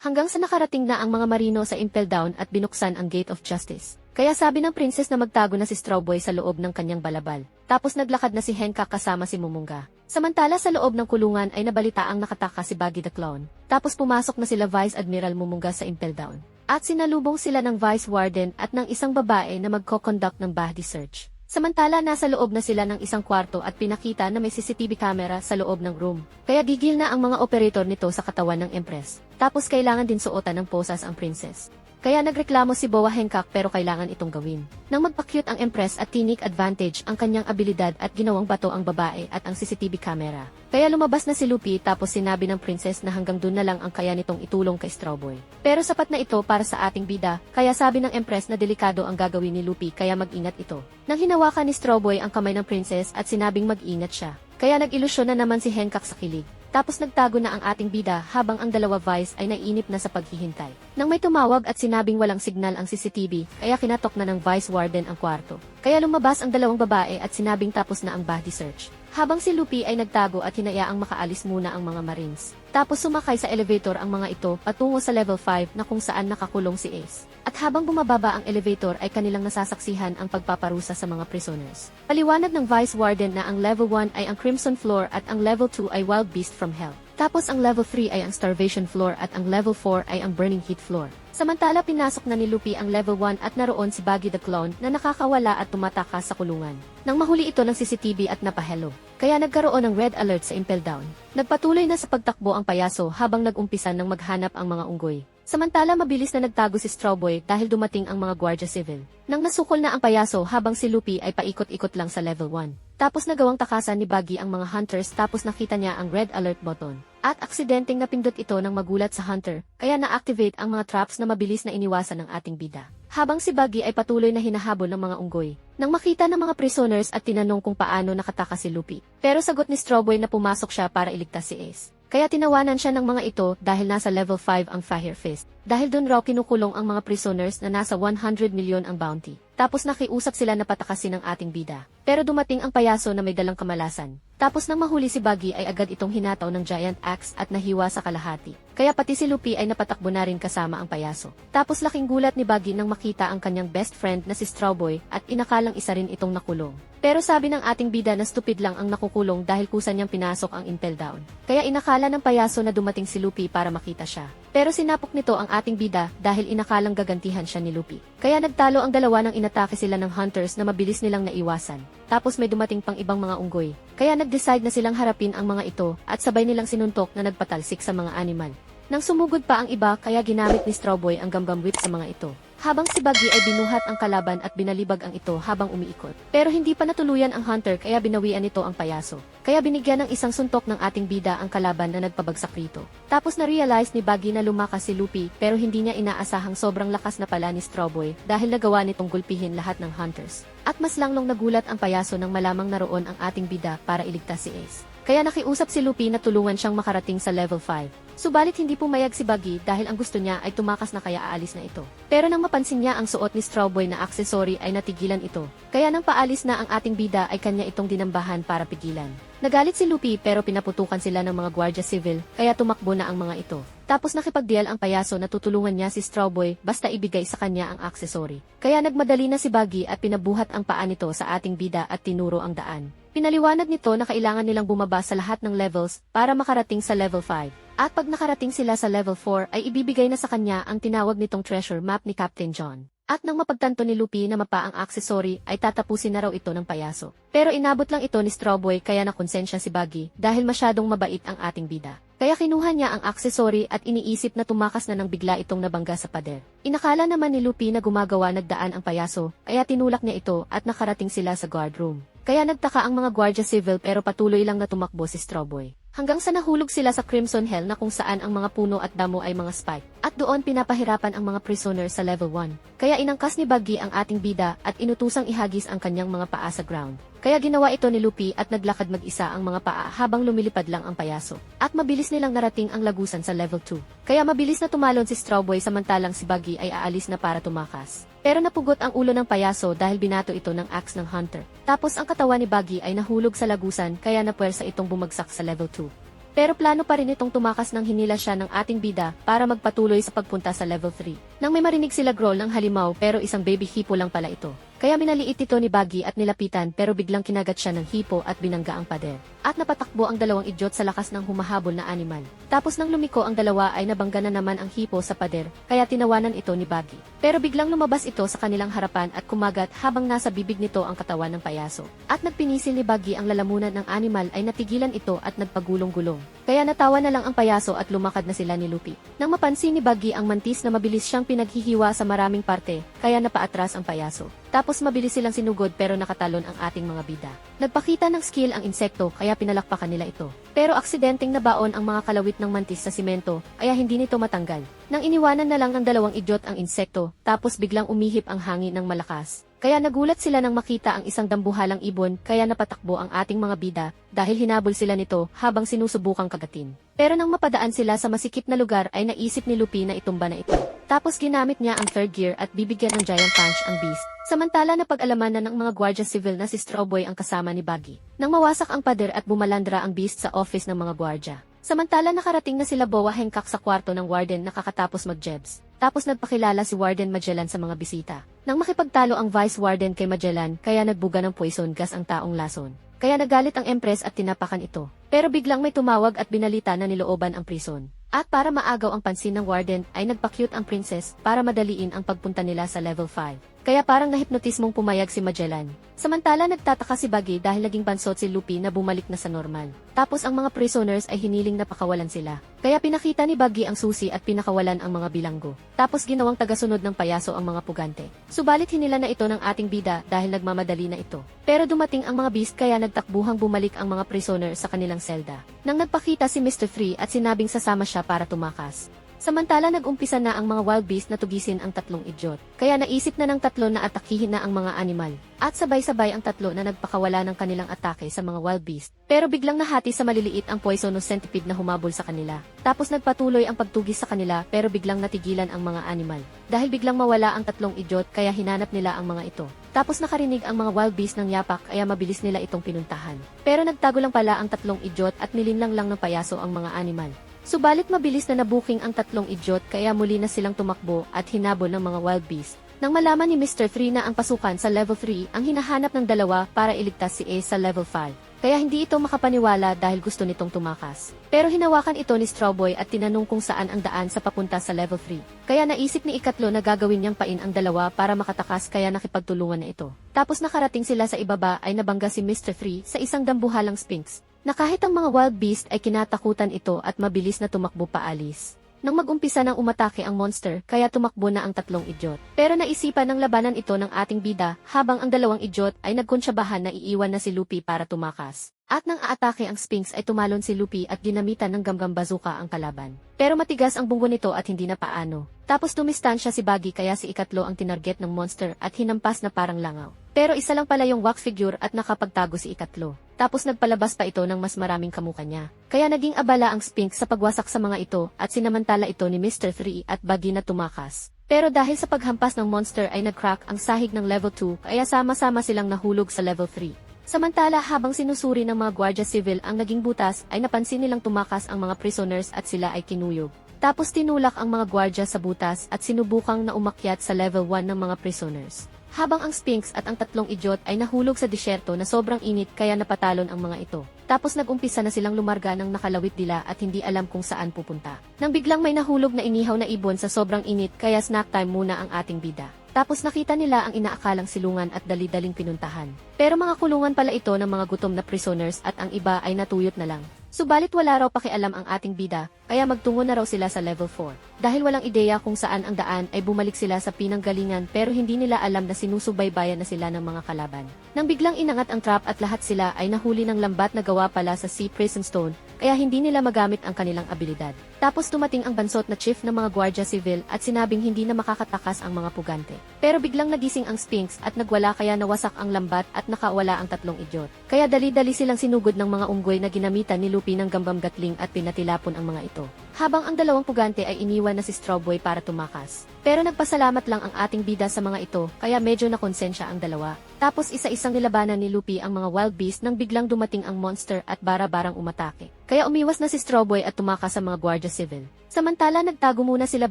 Hanggang sa nakarating na ang mga marino sa Impel Down at binuksan ang Gate of Justice. Kaya sabi ng princess na magtago na si Strawboy sa loob ng kanyang balabal. Tapos naglakad na si Hancock kasama si Mumunga. Samantala sa loob ng kulungan ay nabalita ang nakataka si Baggy the Clown. Tapos pumasok na sila Vice Admiral Mumunga sa Impel Down. At sinalubong sila ng Vice Warden at ng isang babae na magko-conduct ng Bahdi search. Samantala nasa loob na sila ng isang kwarto at pinakita na may CCTV camera sa loob ng room. Kaya gigil na ang mga operator nito sa katawan ng Empress. Tapos kailangan din suotan ng posas ang princess. Kaya nagreklamo si Boa Hancock pero kailangan itong gawin. Nang magpakyut ang Empress at tinik advantage ang kanyang abilidad at ginawang bato ang babae at ang CCTV camera. Kaya lumabas na si Lupi tapos sinabi ng princess na hanggang dun na lang ang kaya nitong itulong kay Strawboy. Pero sapat na ito para sa ating bida, kaya sabi ng Empress na delikado ang gagawin ni Lupi kaya mag-ingat ito. Nang hinawakan ni Strawboy ang kamay ng princess at sinabing mag-ingat siya. Kaya nag-ilusyon na naman si Hancock sa kilig. Tapos nagtago na ang ating bida habang ang dalawa vice ay naiinip na sa paghihintay. Nang may tumawag at sinabing walang signal ang CCTV, kaya kinatok na ng vice warden ang kwarto. Kaya lumabas ang dalawang babae at sinabing tapos na ang body search. Habang si Lupi ay nagtago at hinayaang makaalis muna ang mga marines. Tapos sumakay sa elevator ang mga ito patungo sa level 5 na kung saan nakakulong si Ace. At habang bumababa ang elevator ay kanilang nasasaksihan ang pagpaparusa sa mga prisoners. Paliwanag ng Vice Warden na ang level 1 ay ang Crimson Floor at ang level 2 ay Wild Beast from Hell. Tapos ang level 3 ay ang Starvation Floor at ang level 4 ay ang Burning Heat Floor. Samantala pinasok na ni Lupi ang level 1 at naroon si Baggy the Clown na nakakawala at tumatakas sa kulungan. Nang mahuli ito ng CCTV at napahelo. Kaya nagkaroon ng red alert sa Impel Down. Nagpatuloy na sa pagtakbo ang payaso habang nag-umpisa ng maghanap ang mga unggoy. Samantala mabilis na nagtago si Strawboy dahil dumating ang mga Guardia Civil. Nang nasukol na ang payaso habang si Lupi ay paikot-ikot lang sa level 1. Tapos nagawang takasan ni Baggy ang mga hunters tapos nakita niya ang red alert button. At aksidenteng napindot ito ng magulat sa hunter, kaya na-activate ang mga traps na mabilis na iniwasan ng ating bida. Habang si Baggy ay patuloy na hinahabol ng mga unggoy. Nang makita ng mga prisoners at tinanong kung paano nakataka si Lupi. Pero sagot ni Strawboy na pumasok siya para iligtas si Ace. Kaya tinawanan siya ng mga ito dahil nasa level 5 ang Fire Fist. Dahil doon raw kinukulong ang mga prisoners na nasa 100 milyon ang bounty. Tapos nakiusap sila na patakasin ng ating bida. Pero dumating ang payaso na may dalang kamalasan. Tapos nang mahuli si Baggy ay agad itong hinataw ng giant axe at nahiwa sa kalahati. Kaya pati si Lupi ay napatakbo na rin kasama ang payaso. Tapos laking gulat ni Baggy nang makita ang kanyang best friend na si Strawboy at inakalang isa rin itong nakulong. Pero sabi ng ating bida na stupid lang ang nakukulong dahil kusa niyang pinasok ang Impel Down. Kaya inakala ng payaso na dumating si Lupi para makita siya. Pero sinapok nito ang ating bida dahil inakalang gagantihan siya ni Lupi. Kaya nagtalo ang dalawa nang inatake sila ng hunters na mabilis nilang naiwasan. Tapos may dumating pang ibang mga unggoy. Kaya nag-decide na silang harapin ang mga ito at sabay nilang sinuntok na nagpatalsik sa mga animal. Nang sumugod pa ang iba kaya ginamit ni Strawboy ang gambam whip sa mga ito. Habang si Baggy ay binuhat ang kalaban at binalibag ang ito habang umiikot. Pero hindi pa natuluyan ang hunter kaya binawian nito ang payaso. Kaya binigyan ng isang suntok ng ating bida ang kalaban na nagpabagsak rito. Tapos na-realize ni Baggy na lumakas si Lupi pero hindi niya inaasahang sobrang lakas na pala ni Strawboy dahil nagawa nitong gulpihin lahat ng hunters. At mas langlong nagulat ang payaso nang malamang naroon ang ating bida para iligtas si Ace. Kaya nakiusap si Lupi na tulungan siyang makarating sa level 5. Subalit hindi pumayag si Baggy dahil ang gusto niya ay tumakas na kaya aalis na ito. Pero nang mapansin niya ang suot ni Strawboy na aksesory ay natigilan ito. Kaya nang paalis na ang ating bida ay kanya itong dinambahan para pigilan. Nagalit si Lupi pero pinaputukan sila ng mga Guardia Civil kaya tumakbo na ang mga ito. Tapos nakipagdeal ang payaso na tutulungan niya si Strawboy basta ibigay sa kanya ang aksesory. Kaya nagmadali na si Baggy at pinabuhat ang paa nito sa ating bida at tinuro ang daan. Pinaliwanag nito na kailangan nilang bumaba sa lahat ng levels para makarating sa level 5. At pag nakarating sila sa level 4 ay ibibigay na sa kanya ang tinawag nitong treasure map ni Captain John. At nang mapagtanto ni Lupi na mapa ang aksesory ay tatapusin na raw ito ng payaso. Pero inabot lang ito ni Strawboy kaya nakonsensya si Baggy dahil masyadong mabait ang ating bida. Kaya kinuha niya ang aksesory at iniisip na tumakas na nang bigla itong nabangga sa pader. Inakala naman ni Lupi na gumagawa nagdaan ang payaso, kaya tinulak niya ito at nakarating sila sa guard room. Kaya nagtaka ang mga Guardia Civil pero patuloy lang na tumakbo si Strawboy. Hanggang sa nahulog sila sa Crimson Hell na kung saan ang mga puno at damo ay mga spike. At doon pinapahirapan ang mga prisoner sa level 1. Kaya inangkas ni Baggy ang ating bida at inutusang ihagis ang kanyang mga paa sa ground. Kaya ginawa ito ni Lupi at naglakad mag-isa ang mga paa habang lumilipad lang ang payaso. At mabilis nilang narating ang lagusan sa level 2. Kaya mabilis na tumalon si Strawboy samantalang si Baggy ay aalis na para tumakas. Pero napugot ang ulo ng payaso dahil binato ito ng axe ng hunter. Tapos ang katawan ni Baggy ay nahulog sa lagusan kaya napwersa itong bumagsak sa level 2. Pero plano pa rin itong tumakas ng hinila siya ng ating bida para magpatuloy sa pagpunta sa level 3. Nang may marinig sila growl ng halimaw pero isang baby hipo lang pala ito. Kaya minaliit ito ni Baggy at nilapitan pero biglang kinagat siya ng hipo at binangga ang pader. At napatakbo ang dalawang idiot sa lakas ng humahabol na animal. Tapos nang lumiko ang dalawa ay nabangga na naman ang hipo sa pader, kaya tinawanan ito ni Baggy. Pero biglang lumabas ito sa kanilang harapan at kumagat habang nasa bibig nito ang katawan ng payaso. At nagpinisil ni Baggy ang lalamunan ng animal ay natigilan ito at nagpagulong-gulong. Kaya natawa na lang ang payaso at lumakad na sila ni Lupi. Nang mapansin ni Baggy ang mantis na mabilis siyang pinaghihiwa sa maraming parte, kaya napaatras ang payaso. Tapos mabilis silang sinugod pero nakatalon ang ating mga bida. Nagpakita ng skill ang insekto kaya pinalakpakan nila ito. Pero aksidenteng nabaon ang mga kalawit ng mantis sa simento, kaya hindi nito matanggal. Nang iniwanan na lang ng dalawang idiot ang insekto, tapos biglang umihip ang hangin ng malakas. Kaya nagulat sila nang makita ang isang dambuhalang ibon kaya napatakbo ang ating mga bida dahil hinabol sila nito habang sinusubukang kagatin. Pero nang mapadaan sila sa masikip na lugar ay naisip ni Lupi na itumba na ito. Tapos ginamit niya ang third gear at bibigyan ng giant punch ang beast. Samantala napag-alaman na ng mga gwardiya civil na si Strawboy ang kasama ni Baggy. Nang mawasak ang pader at bumalandra ang beast sa office ng mga gwardiya. Samantala nakarating na sila Boa Hancock sa kwarto ng warden nakakatapos mag-jebs. Tapos nagpakilala si Warden Magellan sa mga bisita. Nang makipagtalo ang Vice Warden kay Magellan, kaya nagbuga ng poison gas ang taong lason. Kaya nagalit ang Empress at tinapakan ito. Pero biglang may tumawag at binalita na nilooban ang prison. At para maagaw ang pansin ng Warden, ay nagpa-cute ang princess para madaliin ang pagpunta nila sa level 5. Kaya parang nahipnotismong pumayag si Magellan. Samantala nagtataka si Baggy dahil naging bansot si Lupi na bumalik na sa normal. Tapos ang mga prisoners ay hiniling na pakawalan sila. Kaya pinakita ni Baggy ang susi at pinakawalan ang mga bilanggo. Tapos ginawang tagasunod ng payaso ang mga pugante. Subalit hinila na ito ng ating bida dahil nagmamadali na ito. Pero dumating ang mga beast kaya nagtakbuhang bumalik ang mga prisoner sa kanilang selda. Nang nagpakita si Mr. Free at sinabing sasama siya para tumakas. Samantala nag-umpisa na ang mga wild beast na tugisin ang tatlong idiot. Kaya naisip na ng tatlo na atakihin na ang mga animal. At sabay-sabay ang tatlo na nagpakawala ng kanilang atake sa mga wild beast. Pero biglang nahati sa maliliit ang poisonous centipede na humabol sa kanila. Tapos nagpatuloy ang pagtugis sa kanila pero biglang natigilan ang mga animal. Dahil biglang mawala ang tatlong idiot kaya hinanap nila ang mga ito. Tapos nakarinig ang mga wild beast ng yapak kaya mabilis nila itong pinuntahan. Pero nagtago lang pala ang tatlong idiot at nilinlang lang ng payaso ang mga animal. Subalit mabilis na nabuking ang tatlong idiot kaya muli na silang tumakbo at hinabol ng mga wild beast. Nang malaman ni Mr. 3 na ang pasukan sa level 3 ang hinahanap ng dalawa para iligtas si A sa level 5. Kaya hindi ito makapaniwala dahil gusto nitong tumakas. Pero hinawakan ito ni Strawboy at tinanong kung saan ang daan sa papunta sa level 3. Kaya naisip ni Ikatlo na gagawin niyang pain ang dalawa para makatakas kaya nakipagtulungan na ito. Tapos nakarating sila sa ibaba ay nabangga si Mr. 3 sa isang dambuhalang sphinx na kahit ang mga wild beast ay kinatakutan ito at mabilis na tumakbo paalis. Nang mag-umpisa ng umatake ang monster, kaya tumakbo na ang tatlong idiot. Pero naisipan ng labanan ito ng ating bida, habang ang dalawang idiot ay nagkunsyabahan na iiwan na si Lupi para tumakas. At nang aatake ang Sphinx ay tumalon si Lupi at ginamitan ng gamgam bazooka ang kalaban. Pero matigas ang bunggo nito at hindi na paano. Tapos tumistansya si Baggy kaya si Ikatlo ang tinarget ng monster at hinampas na parang langaw. Pero isa lang pala yung wax figure at nakapagtago si Ikatlo. Tapos nagpalabas pa ito ng mas maraming kamuka niya. Kaya naging abala ang Sphinx sa pagwasak sa mga ito at sinamantala ito ni Mr. 3 at Baggy na tumakas. Pero dahil sa paghampas ng monster ay nag-crack ang sahig ng level 2 kaya sama-sama silang nahulog sa level 3. Samantala habang sinusuri ng mga gwardiya civil ang naging butas ay napansin nilang tumakas ang mga prisoners at sila ay kinuyog. Tapos tinulak ang mga gwardiya sa butas at sinubukang na umakyat sa level 1 ng mga prisoners. Habang ang Sphinx at ang tatlong idiot ay nahulog sa disyerto na sobrang init kaya napatalon ang mga ito. Tapos nag-umpisa na silang lumarga ng nakalawit dila at hindi alam kung saan pupunta. Nang biglang may nahulog na inihaw na ibon sa sobrang init kaya snack time muna ang ating bida. Tapos nakita nila ang inaakalang silungan at dali-daling pinuntahan. Pero mga kulungan pala ito ng mga gutom na prisoners at ang iba ay natuyot na lang. Subalit wala raw pakialam ang ating bida, kaya magtungo na raw sila sa level 4. Dahil walang ideya kung saan ang daan ay bumalik sila sa pinanggalingan pero hindi nila alam na sinusubaybayan na sila ng mga kalaban. Nang biglang inangat ang trap at lahat sila ay nahuli ng lambat na gawa pala sa Sea Prison Stone, kaya hindi nila magamit ang kanilang abilidad. Tapos tumating ang bansot na chief ng mga Guardia Civil at sinabing hindi na makakatakas ang mga pugante. Pero biglang nagising ang Sphinx at nagwala kaya nawasak ang lambat at nakawala ang tatlong idiot. Kaya dali-dali silang sinugod ng mga unggoy na ginamitan ni Lupi ng gambam gatling at pinatilapon ang mga ito. Habang ang dalawang pugante ay iniwan na si Strawboy para tumakas. Pero nagpasalamat lang ang ating bida sa mga ito kaya medyo nakonsensya ang dalawa. Tapos isa-isang nilabanan ni Lupi ang mga wild beast nang biglang dumating ang monster at bara-barang umatake. Kaya umiwas na si Strawboy at tumakas sa mga Guardia Civil. Samantala nagtago muna sila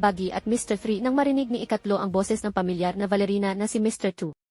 Baggy at Mr. 3 nang marinig ni ikatlo ang boses ng pamilyar na Valerina na si Mr. 2.